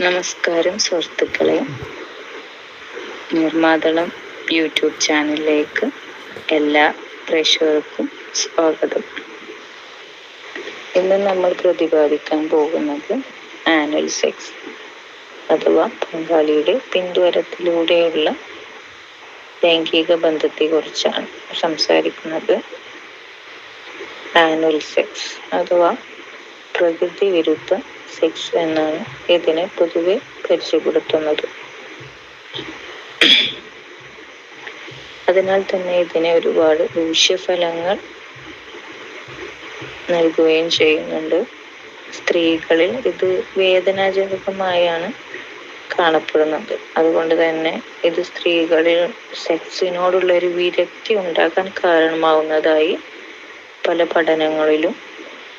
നമസ്കാരം സുഹൃത്തുക്കളെ. നിർമാതളം യൂട്യൂബ് ചാനലിലേക്ക് എല്ലാ പ്രേക്ഷകർക്കും സ്വാഗതം. ഇന്ന് നമ്മൾ പ്രതിപാദിക്കാൻ പോകുന്നത് ആനുവൽ സെക്സ് അഥവാ പങ്കാളിയുടെ പിന്തുവരത്തിലൂടെയുള്ള ലൈംഗിക ബന്ധത്തെക്കുറിച്ചാണ് സംസാരിക്കുന്നത്. ആനുവൽ സെക്സ് അഥവാ പ്രകൃതി വിരുദ്ധ സെക്സ് എന്നാണ് ഇതിനെ പൊതുവെ പരിചയപ്പെടുത്തുന്നത്. അതിനാൽ തന്നെ ഇതിനെ ഒരുപാട് ദൂഷ്യഫലങ്ങൾ നൽകുകയും ചെയ്യുന്നുണ്ട്. സ്ത്രീകളിൽ ഇത് വേദനാജനകമായാണ് കാണപ്പെടുന്നത്. അതുകൊണ്ട് തന്നെ ഇത് സ്ത്രീകളിൽ സെക്സിനോടുള്ള ഒരു വിരക്തി ഉണ്ടാക്കാൻ കാരണമാവുന്നതായി പല പഠനങ്ങളിലും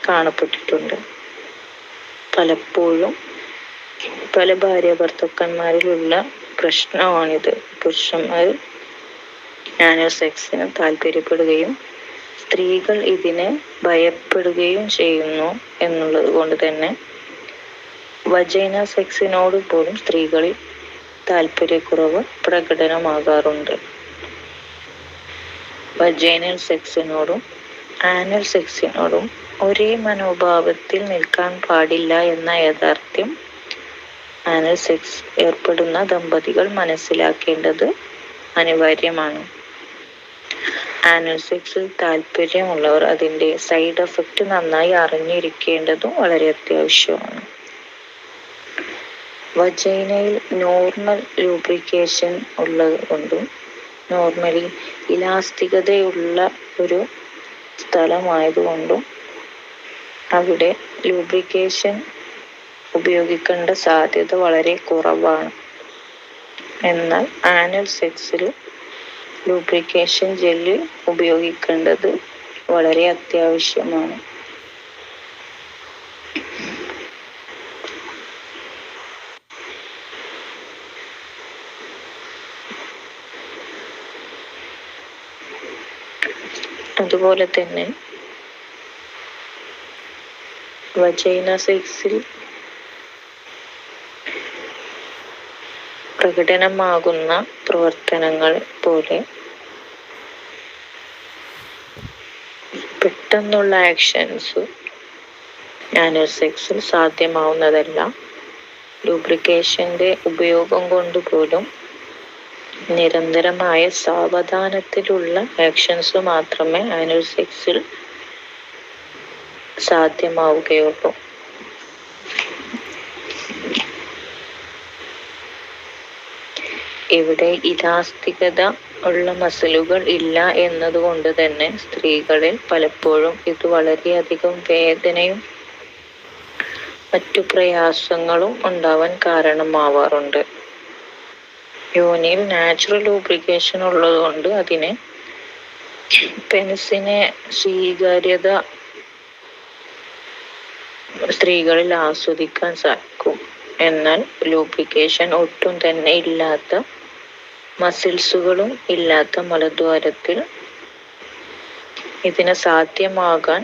കാണപ്പെട്ടിട്ടുണ്ട്. പലപ്പോഴും പല ഭാര്യ ഭർത്താക്കന്മാരിലുള്ള പ്രശ്നമാണിത്. പുരുഷന്മാർ ആനുവൽ സെക്സിന് താല്പര്യപ്പെടുകയും സ്ത്രീകൾ ഇതിനെ ഭയപ്പെടുകയും ചെയ്യുന്നു എന്നുള്ളത് കൊണ്ട് തന്നെ വജൈന സെക്സിനോട് പോലും സ്ത്രീകളിൽ താല്പര്യക്കുറവ് പ്രകടനമാകാറുണ്ട്. വജൈനൽ സെക്സിനോടും ആനുവൽ സെക്സിനോടും ഒരേ മനോഭാവത്തിൽ നിൽക്കാൻ പാടില്ല എന്ന യാഥാർത്ഥ്യം ആനൽ സെക്സ് ഏർപ്പെടുന്ന ദമ്പതികൾ മനസ്സിലാക്കേണ്ടത് അനിവാര്യമാണ്. ആനൽ സെക്സിൽ താല്പര്യമുള്ളവർ അതിന്റെ സൈഡ് എഫക്റ്റ് നന്നായി അറിഞ്ഞിരിക്കേണ്ടതും വളരെ അത്യാവശ്യമാണ്. വജൈനയിൽ നോർമൽ ലൂബ്രിക്കേഷൻ ഉള്ളത് കൊണ്ടും നോർമലി ഇലാസ്തികതയുള്ള ഒരു സ്ഥലമായതുകൊണ്ടും അവിടെ ലൂബ്രിക്കേഷൻ ഉപയോഗിക്കേണ്ട സാധ്യത വളരെ കുറവാണ്. എന്നാൽ ആനൽ സെക്സിൽ ലൂബ്രിക്കേഷൻ ജെല്ല് ഉപയോഗിക്കേണ്ടത് വളരെ അത്യാവശ്യമാണ്. അതുപോലെ തന്നെ വജൈന സെക്സിൽ പ്രകടനമാകുന്ന പ്രവർത്തനങ്ങൾ പോലെ പെട്ടെന്നുള്ള ആക്ഷൻസ് ആനുവൽ സെക്സിൽ സാധ്യമാവുന്നതല്ല ലൂബ്രിക്കേഷന്റെ ഉപയോഗം കൊണ്ട് പോലും നിരന്തരമായ സാവധാനത്തിലുള്ള ആക്ഷൻസ് മാത്രമേ ആനുവൽ സെക്സിൽ സാധ്യമാവുകയുള്ളൂ. ഇവിടെ ഇലാസ്തികത ഉള്ള മസിലുകൾ ഇല്ല എന്നതുകൊണ്ട് തന്നെ സ്ത്രീകളിൽ പലപ്പോഴും ഇത് വളരെയധികം വേദനയും മറ്റു പ്രയാസങ്ങളും ഉണ്ടാവാൻ കാരണമാവാറുണ്ട്. യോനിയിൽ നാച്ചുറൽ ലൂബ്രിക്കേഷൻ ഉള്ളതുകൊണ്ട് അതിനെ പെനിസിനെ സ്വീകാര്യത സ്ത്രീകളിൽ ആസ്വദിക്കാൻ സാധിക്കും. എന്നാൽ ലൂബ്രിക്കേഷൻ ഒട്ടും തന്നെ ഇല്ലാത്ത മസിൽസുകളും ഇല്ലാത്ത മലദ്വാരത്തിൽ ഇതിന് സാധ്യമാകാൻ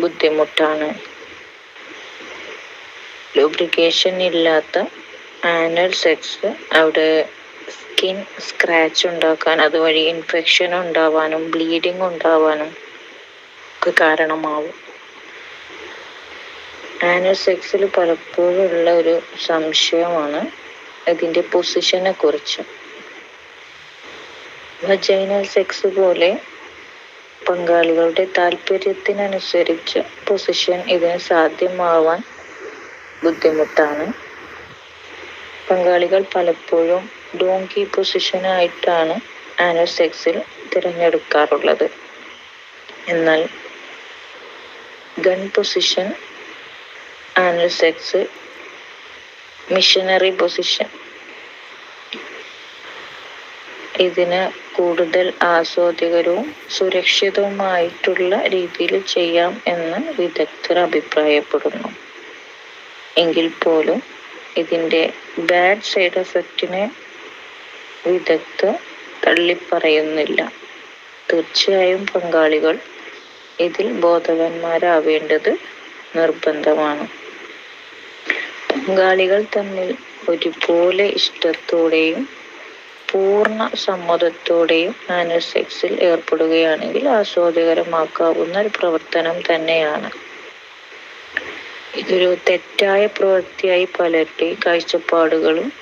ബുദ്ധിമുട്ടാണ്. ലൂബ്രിക്കേഷൻ ഇല്ലാത്ത ആനുവൽ സെക്സ് അവിടെ സ്കിൻ സ്ക്രാച്ച് ഉണ്ടാക്കാൻ അതുവഴി ഇൻഫെക്ഷൻ ഉണ്ടാവാനും ബ്ലീഡിങ് ഉണ്ടാവാനും ഒക്കെ കാരണമാവും. ആനൽ സെക്സിൽ പലപ്പോഴും ഉള്ള ഒരു സംശയമാണ് ഇതിന്റെ പൊസിഷനെ കുറിച്ച്. വജൈനൽ സെക്സ് പോലെ പങ്കാളികളുടെ താല്പര്യത്തിനനുസരിച്ച് പൊസിഷൻ ഇതിന് സാധ്യമാവാൻ ബുദ്ധിമുട്ടാണ്. പങ്കാളികൾ പലപ്പോഴും ഡോങ്കി പൊസിഷനായിട്ടാണ് ആനുവൽ സെക്സിൽ തിരഞ്ഞെടുക്കാറുള്ളത്. എന്നാൽ gun position sex missionary position ഇതിന് കൂടുതൽ ആസ്വാദ്യകരവും സുരക്ഷിതവുമായിട്ടുള്ള രീതിയിൽ ചെയ്യാം എന്ന് വിദഗ്ധർ അഭിപ്രായപ്പെടുന്നു. എങ്കിൽ പോലും ഇതിന്റെ ബാഡ് സൈഡ് എഫക്റ്റിനെ വിദഗ്ധ തള്ളിപ്പറയുന്നില്ല. തീർച്ചയായും പങ്കാളികൾ ഇതിൽ ബോധവാന്മാരാവേണ്ടത് നിർബന്ധമാണ്. പങ്കാളികൾ തമ്മിൽ ഒരുപോലെ ഇഷ്ടത്തോടെയും പൂർണ സമ്മതത്തോടെയും ആനൽ സെക്സിൽ ഏർപ്പെടുകയാണെങ്കിൽ ആസ്വാദ്യകരമാക്കാവുന്ന ഒരു പ്രവർത്തനം തന്നെയാണ്. ഇതൊരു തെറ്റായ പ്രവൃത്തിയായി പലരുടെയും കാഴ്ചപ്പാടുകളും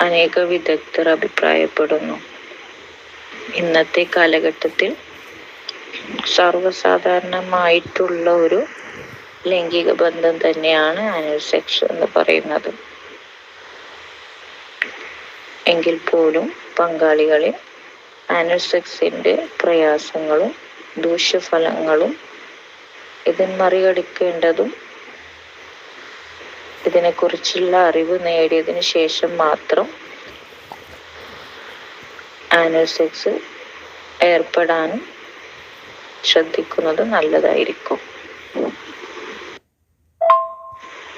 അനേക വിദഗ്ധർ അഭിപ്രായപ്പെടുന്നു. ഇന്നത്തെ കാലഘട്ടത്തിൽ സർവസാധാരണമായിട്ടുള്ള ഒരു ലൈംഗിക ബന്ധം തന്നെയാണ് സെക്സ് എന്ന് പറയുന്നത്. എങ്കിൽ പോലും പങ്കാളികളെ ആനൽ സെക്സിന്റെ പ്രയാസങ്ങളും ദൂഷ്യഫലങ്ങളും ഇതിന് മറികടിക്കേണ്ടതും ഇതിനെക്കുറിച്ചുള്ള അറിവ് നേടിയതിന് ശേഷം മാത്രം ആനൽ സെക്സ് ഏർപ്പെടാനും ശ്രദ്ധിക്കുന്നത് നല്ലതായിരിക്കും.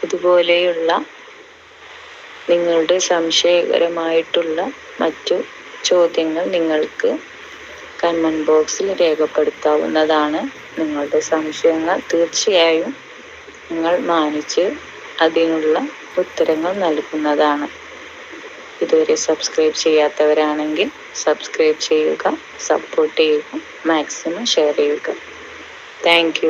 ഇതുപോലെയുള്ള നിങ്ങളുടെ സംശയകരമായിട്ടുള്ള മറ്റു ചോദ്യങ്ങൾ നിങ്ങൾക്ക് കമന്റ് ബോക്സിൽ രേഖപ്പെടുത്താവുന്നതാണ് നിങ്ങളുടെ സംശയങ്ങൾ. തീർച്ചയായും നിങ്ങൾ മാനിച്ച് അതിനുള്ള ഉത്തരങ്ങൾ നൽകുന്നതാണ്. ഇതുവരെ സബ്സ്ക്രൈബ് ചെയ്യാത്തവരാണെങ്കിൽ സബ്സ്ക്രൈബ് ചെയ്യുക സപ്പോർട്ട് ചെയ്യുക മാക്സിമം ഷെയർ ചെയ്യുക. താങ്ക്